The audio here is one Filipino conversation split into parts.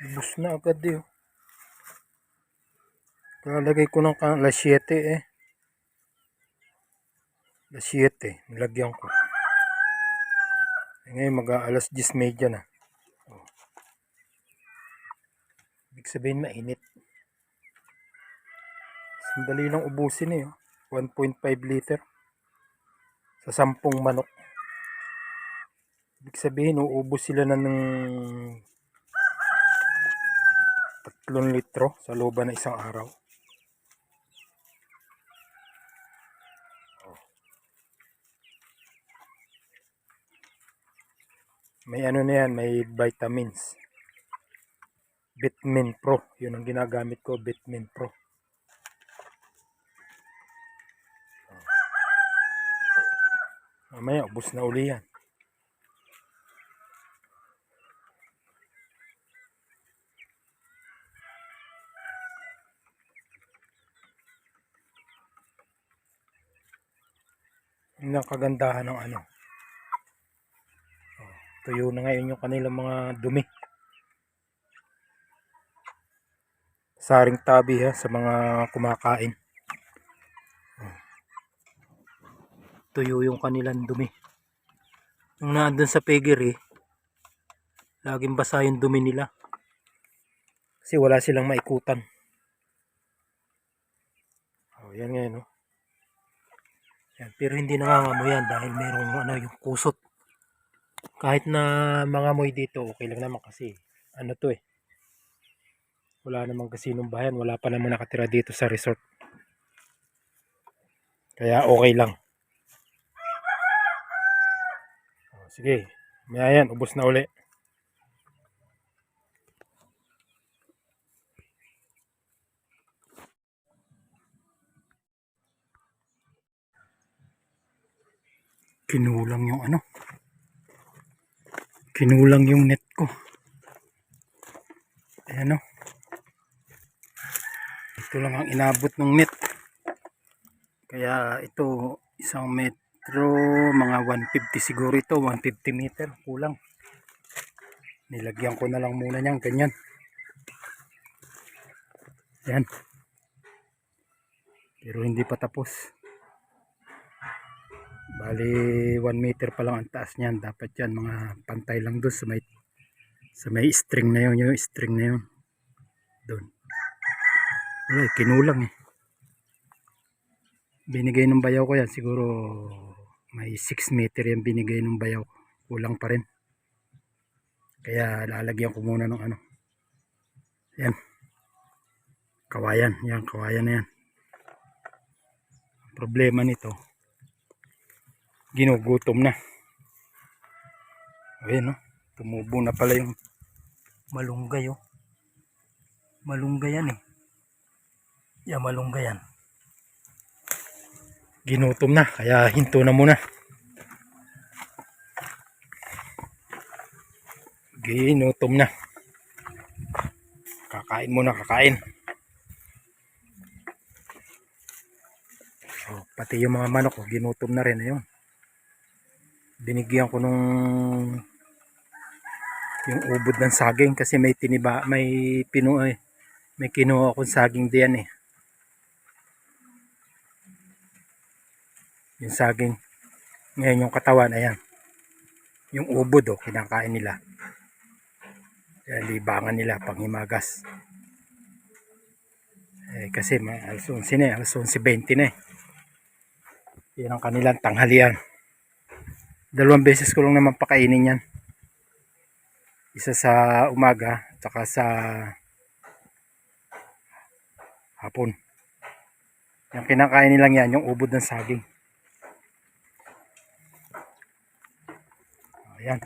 Ubus na agad eh. oh. Lalagay ko ng alas 7 eh. Alas 7. Nilagyan ko. Eh, ngayon mag alas 10 media na. Oh. Ibig sabihin mainit. Sandali lang ubusin eh. oh. 1.5 liter. Sa 10 manok. Ibig sabihin, uubos sila na ng 3 litro sa looban ng isang araw. May ano na yan, may vitamins. Bitmin Pro. Yun ang ginagamit ko, Bitmin Pro. Mamaya, ubus na uli yan. Yun ang kagandahan ng ano. Oh, tuyo na ngayon yung kanilang mga dumi. Saring tabi ha sa mga kumakain. Oh. Tuyo yung kanilang dumi. Nung nandun sa piggery, laging basa yung dumi nila. Kasi wala silang maikutan. Oh, yan ngayon, no? Yan, pero hindi nangangamoy yan dahil merong ano, yung kusot. Kahit na mangamoy dito, okay lang naman kasi ano to eh. Wala namang kasinong bayan, wala pa naman nakatira dito sa resort. Kaya okay lang. Oh, sige, may yan, ubos na uli. Kinulang yung ano. Kinulang yung net ko. Ayan o. Ito lang ang inabot ng net. Kaya ito isang metro, mga 150 siguro ito, 150 meter, kulang. Nilagyan ko na lang muna niyan, ganyan. Yan. Pero hindi pa tapos. Bali 1 meter pa lang ang taas niyan. Dapat yan mga pantay lang doon sa may sa may string na yun, yung string na yun. Doon. Eh, kinulang eh. Binigay ng bayaw ko yan. Siguro may 6 meter yan binigay ng bayaw. Kulang pa rin. Kaya lalagyan ko muna ng ano. Yan. Kawayan. Yan, kawayan na yan. Problema nito ginugutom na. Ayan no. Tumubo na pala yung malunggay oh. Malunggay yan eh. Yeah, malunggay yan. Ginutom na. Kaya hinto na muna. Ginutom na. Kakain muna, kakain. So, pati yung mga manok, oh, ginutom na rin. Ayun binigyan ko nung yung ubod ng saging kasi may tiniba may pinu eh, may kinuha akong saging diyan eh. Yung saging ngayon yung katawan ayan. Yung ubod oh kinakain nila. Kaya libangan nila pang himagas eh, kasi may alas 11 na eh, alas 11.20 na eh. Yan ang kanilang tanghalian dalawang beses ko lang naman pakainin yan. Isa sa umaga tsaka sa hapon. Yung kinakain nilang yan yung ubod ng saging. Ayan.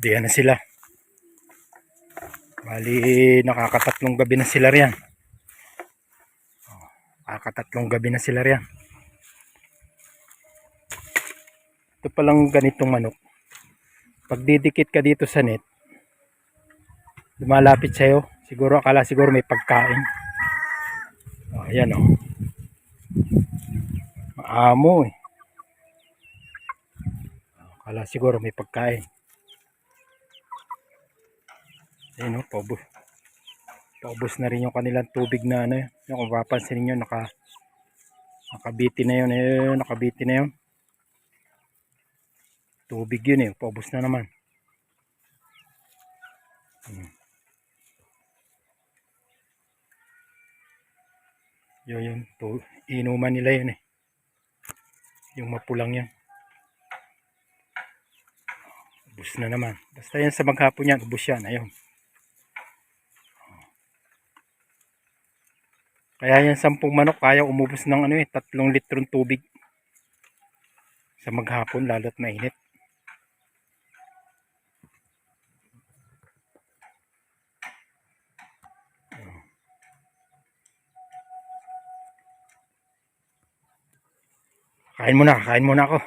Diyan na sila. Bali nakakatatlong gabi na sila riyan. Oh, nakakatatlong gabi na sila riyan ito palang ganitong manok pag didikit ka dito sa net lumalapit sa'yo siguro akala siguro may pagkain oh, ayan o oh. maamo eh akala siguro may pagkain Ayun o, paubos. Paubos na rin yung kanilang tubig na ano. Yung kung papansin ninyo, naka, nakabiti na yun. Ayun, nakabiti na yun. Tubig yun eh. Paubos na naman. Hmm. Yun yun. Tu inuman nila yun eh. Yung mapulang yan. Ubus na naman. Basta yan sa maghapon yan, ubus yan. Ayun. Kaya yan sampung manok, kaya umubos ng ano eh, tatlong litrong tubig. Sa maghapon, lalo't mainit. Kain muna, kain muna ako.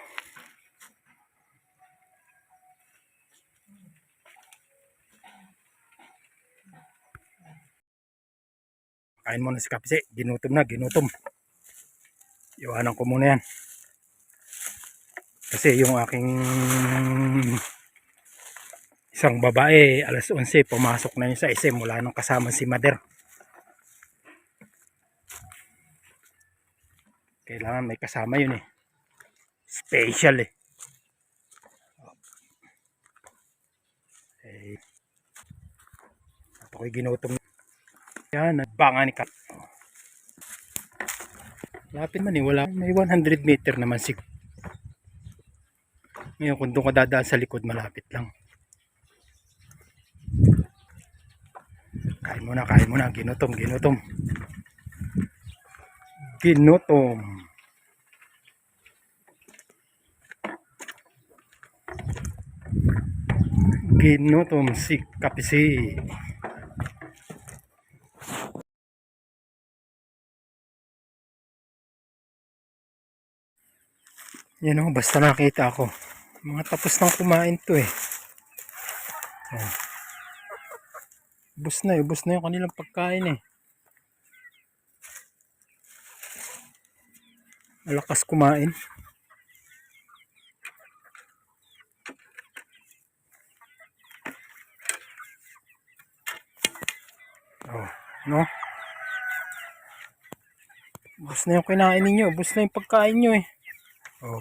Kain muna si Kapsi. Ginutom na, ginutom. Iwanan ko muna yan. Kasi yung aking isang babae, alas 11, pumasok na yun sa SM mula nung kasama si Mader. Kailangan may kasama yun eh. Special eh. Eh, at ako'y ginutom yan, nagbangan ni Kat. Lapit man eh, wala. May 100 meter naman sig. Ngayon, kung doon ka dadaan sa likod, malapit lang. Kain muna, kain muna. Ginutom, ginutom. Ginutom. Ginutom si Kapisi. Yan o, basta nakita ako. Mga tapos nang kumain to eh. Oh. Ubus na, ubus na yung kanilang pagkain eh. Malakas kumain. Oh, no? Ubus na yung kinain ninyo, ubus na yung pagkain nyo eh. Oh.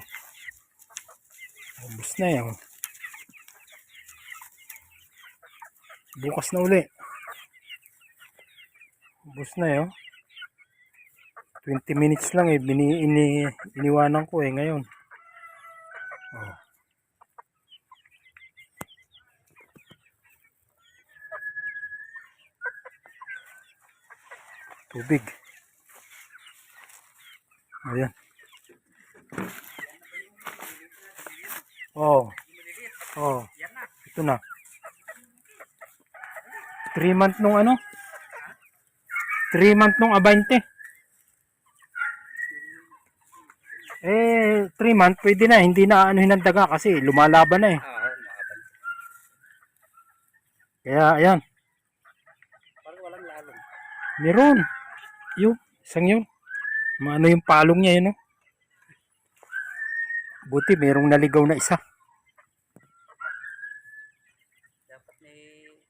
Ubus na yan. Bukas na uli. Ubus na yun. 20 minutes lang eh. Bini, ini, iniwanan ko eh ngayon. Tubig. Ayan. Oh. Oh. Ito na. 3 month nung ano? 3 month nung abante. Eh, 3 month pwede na. Hindi na ano hinandaga kasi lumalaban na eh. Kaya, ayan. Meron. Yung, isang yun. Maano yung palong niya yun, no? Buti, merong naligaw na isa. Dapat may yung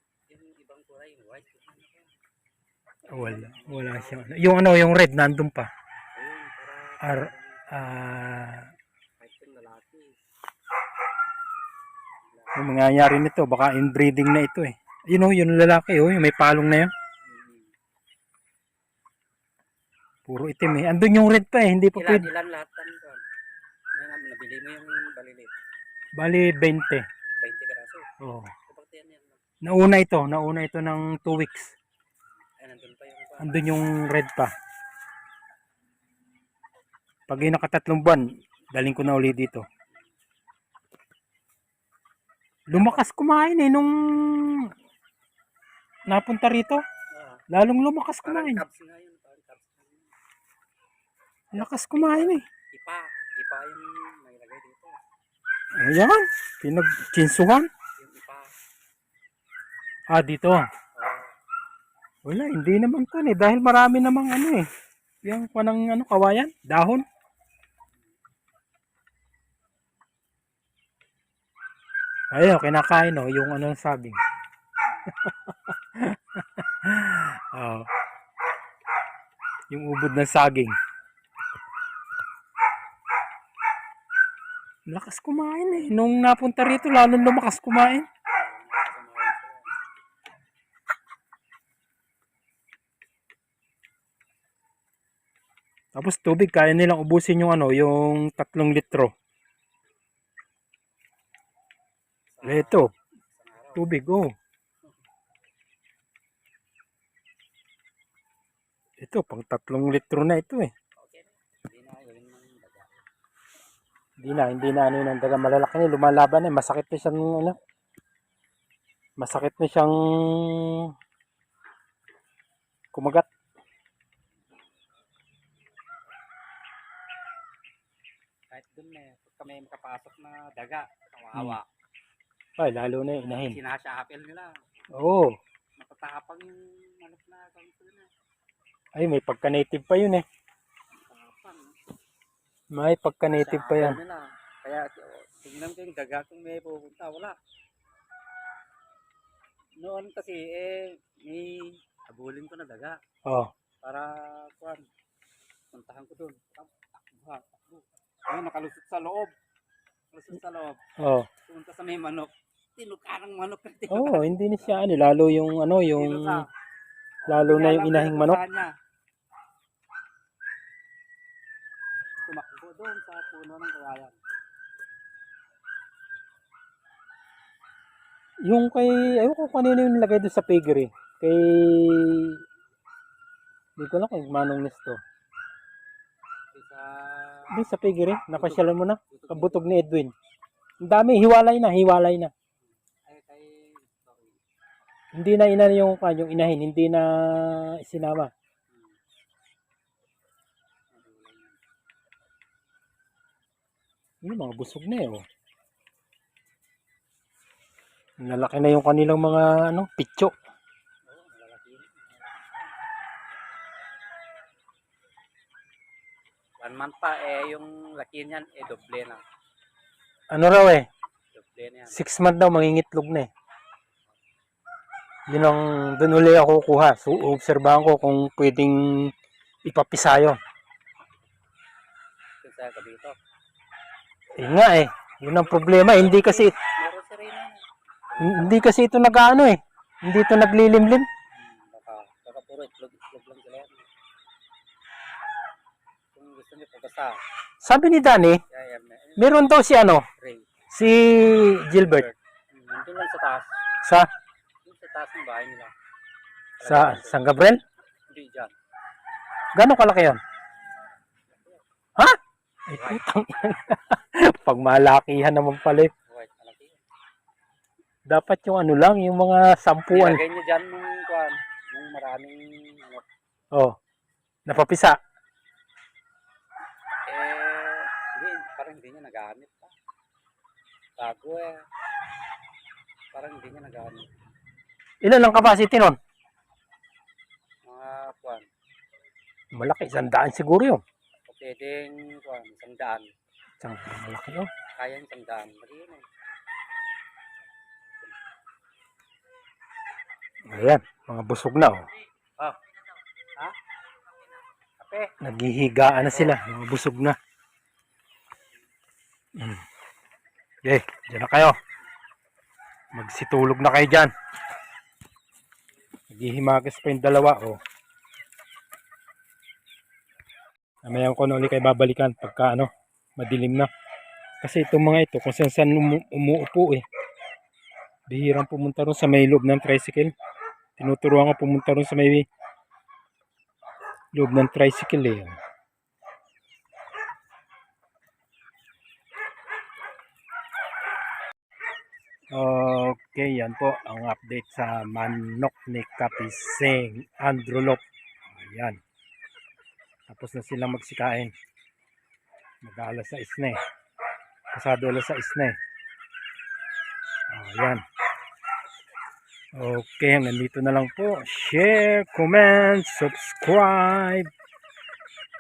ibang kulay, white. Wala, wala siyang ano. Yung ano, yung red, nandun pa. Ar, ah, yung mangyayari nito, baka inbreeding na ito eh. Yun oh, yung lalaki oh, yung may palong na yun. Hmm. Puro itim eh. Andun yung red pa eh, hindi pa Ilan, pwede. ilan lahat kon? Yan nabili mo yung balilit. Bali, 20. 20 karaso. Oh. Yan yan. Nauna ito, nauna ito ng 2 weeks. Ay, nandun pa yung. Andun yung red pa. Pag yung nakatatlong buwan, daling ko na uli dito. Lumakas kumain eh nung napunta rito. Ah, Lalong lumakas kumain. Parang cubs nga yun. Lakas kumain eh. Ipa. Ipa yung may lagay dito. Ayan, pinagchinsuhan. Yung ipa. Ah, dito. Ah, Wala, hindi naman to eh. Dahil marami namang ano eh. Yung panang ano, kawayan, dahon. Ayun, kinakain oh, yung ano saging. oh. Yung ubod ng saging. Lakas kumain eh. Nung napunta rito, lalong lumakas kumain. Tapos tubig, kaya nilang ubusin yung ano, yung tatlong litro. Ito, tubig, oh. Ito, pang tatlong litro na ito eh. Okay na. Hindi na yun ng daga. Hindi na, hindi na ano yun ang daga malalaki na, lumalaban na, masakit na siyang ano, masakit na siyang kumagat. Kahit dun eh, pagka may makapasok na daga, kawawa. Ay, lalo na yung inahin. Sinasapil nila. Oo, Matatapang yung manok na ganito na. ay may pagka-native pa yun eh. May pagka-native pa yan. Nila. Kaya oh, tingnan ko yung daga kung may pupunta. Wala. Noon kasi eh, may habulin ko na daga. Oh, Para, kuan, puntahan ko doon. Takbo, takbo. Ayun, nakalusot sa loob. Nakalusot sa loob. oh. Pumunta sa may manok. Tinuka ng manok. Tinuka. Oh, hindi na siya ano, lalo yung ano, yung lalo na yung inahing manok. niya. Doon sa puno ng kawayan. Yung kay, ayun ko kanino yung nilagay doon sa piggery. Kay, hindi ko na kung manong nesto. Sa Hindi sa piggery, napasyalan mo na. Kabutog ni Edwin. Ang dami, hiwalay na, hiwalay na. ay kay. Hindi na ina yung kanyang inahin, hindi na sinama. Yung mga busog na eh. Oh. Nalaki na yung kanilang mga ano, pitso. Yun. One month pa eh yung laki niyan eh doble na. Ano raw eh, Doble na yan. six month daw mangingitlog na eh. Yun ang doon uli ako kuha. So, obserbahan ko kung pwedeng ipapisa yun. Yun sa gabi Eh nga eh, yun ang problema. Hindi kasi, hindi kasi ito nag-ano eh. Hindi ito naglilimlim. Baka, baka puro itlog, itlog lang sila yan. Kung gusto niyo pagkasa, Sabi ni Danny, yan, meron daw si ano, si Gilbert. Nandun lang sa taas. Sa, sa taas ng bahay nila. sa San Gabriel? Hindi dyan. Gano'ng kalaki yun? Ha? Ay, putang. Pag malakihan naman pala eh. Dapat yung ano lang, yung mga sampuan. Ilagay niyo dyan nung, kuan, nung maraming, ano, Oh, napapisa. eh, hindi, parang hindi niya nagamit pa. Bago eh. Parang hindi niya nagamit. Ilan ang capacity nun? Mga, kuan, Malaki, sandaan siguro yun. Pwedeng, kuan, isang daan. Isang malaki yun. Kaya isang daan. Lagi yun eh. Ayan, mga busog na oh. Oh. Ha? Kape? Naghihigaan na sila, mga busog na. Mm. Okay, dyan na kayo. Magsitulog na kayo dyan. Naghihimagas pa yung dalawa oh. Namayan ko na ulit kayo babalikan pagka ano, madilim na. Kasi itong mga ito, kung saan saan umu- umuupo eh. Bihirang pumunta ron sa may loob ng tricycle. Tinuturuan ko pumunta ron sa may loob ng tricycle eh. Okay, yan po ang update sa manok ni Kapiseng Androlop. Ayan. Tapos na silang magsikain. Mag-alas sa isne. Pasado alas sa isne. Ayan. Okay, hanggang dito na lang po. Share, comment, subscribe.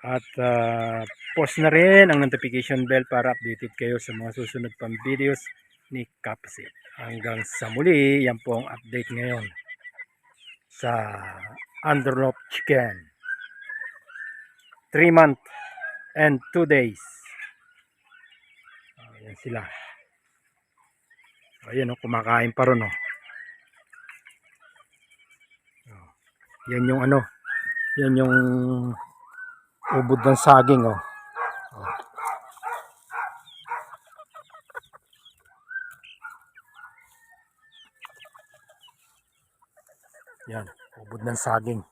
At uh, post na rin ang notification bell para updated kayo sa mga susunod pang videos ni Kapsi. Hanggang sa muli, yan po ang update ngayon sa Underlock Chicken. 3 month and 2 days. Ayan sila. Ayan o, kumakain pa ron o. Oh. Yan yung ano, yan yung ubod ng saging o. Oh. Yan, ubod ng saging.